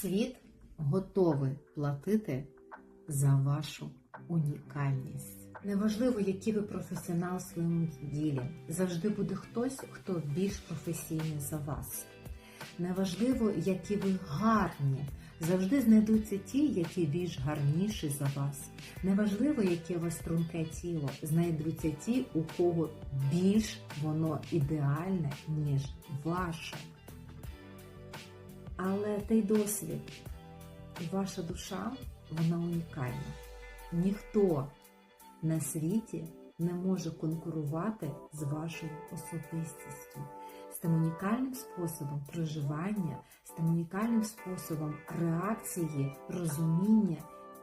Світ готовий платити за вашу унікальність. Неважливо, який ви професіонал в своєму ділі, завжди буде хтось, хто більш професійний за вас. Неважливо, які ви гарні, завжди знайдуться ті, які більш гарніші за вас. Неважливо, яке у вас струнке тіло, знайдуться ті, у кого більш воно ідеальне, ніж ваше. Але той досвід, ваша душа, вона унікальна. Ніхто на світі не може конкурувати з вашою особистістю, з тим унікальним способом проживання, з тим унікальним способом реакції, розуміння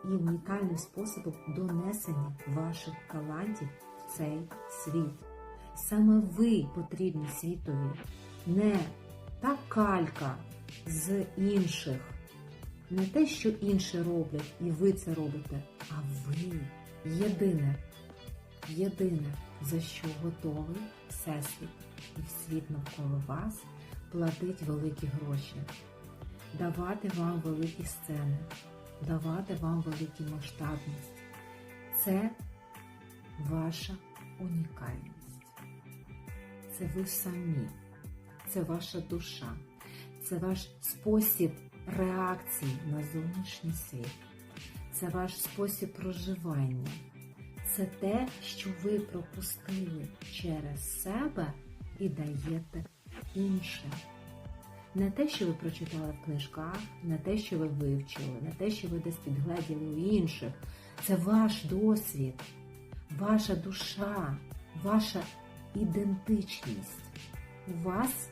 і унікальним способом донесення ваших талантів в цей світ. Саме ви потрібні світові, не та калька з інших, не те, що інші роблять, і ви це робите, а ви єдине, єдине, за що готовий Всесвіт і світ навколо вас платить великі гроші, давати вам великі сцени, давати вам велику масштабність. Це ваша унікальність. Це ви самі, це ваша душа, це ваш спосіб реакції на зовнішній світ, це ваш спосіб проживання, це те, що ви пропустили через себе і даєте іншим. Не те, що ви прочитали в книжках, не те, що ви вивчили, не те, що ви десь підгледіли у інших. Це ваш досвід, ваша душа, ваша ідентичність. У вас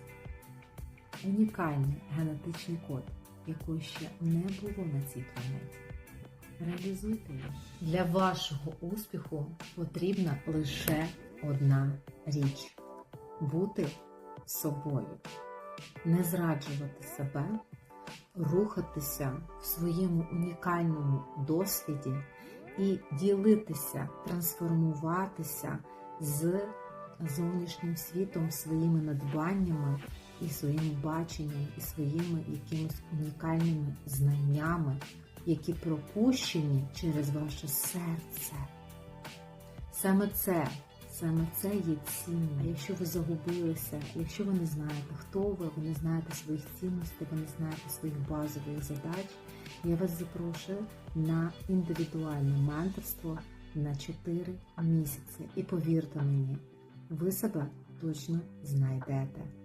унікальний генетичний код, якого ще не було на цій планеті. Реалізуйте його. Для вашого успіху потрібна лише одна річ бути собою, не зраджувати себе, рухатися в своєму унікальному досвіді і ділитися, трансформуватися з зовнішнім світом, своїми надбаннями і своїм баченням, і своїми якимись унікальними знаннями, які пропущені через ваше серце. Саме це, саме це є цінне. Якщо ви загубилися, якщо ви не знаєте, хто ви, ви не знаєте своїх цінностей, ви не знаєте своїх базових задач, я вас запрошую на індивідуальне менторство на 4 місяці. І повірте мені, ви себе точно знайдете.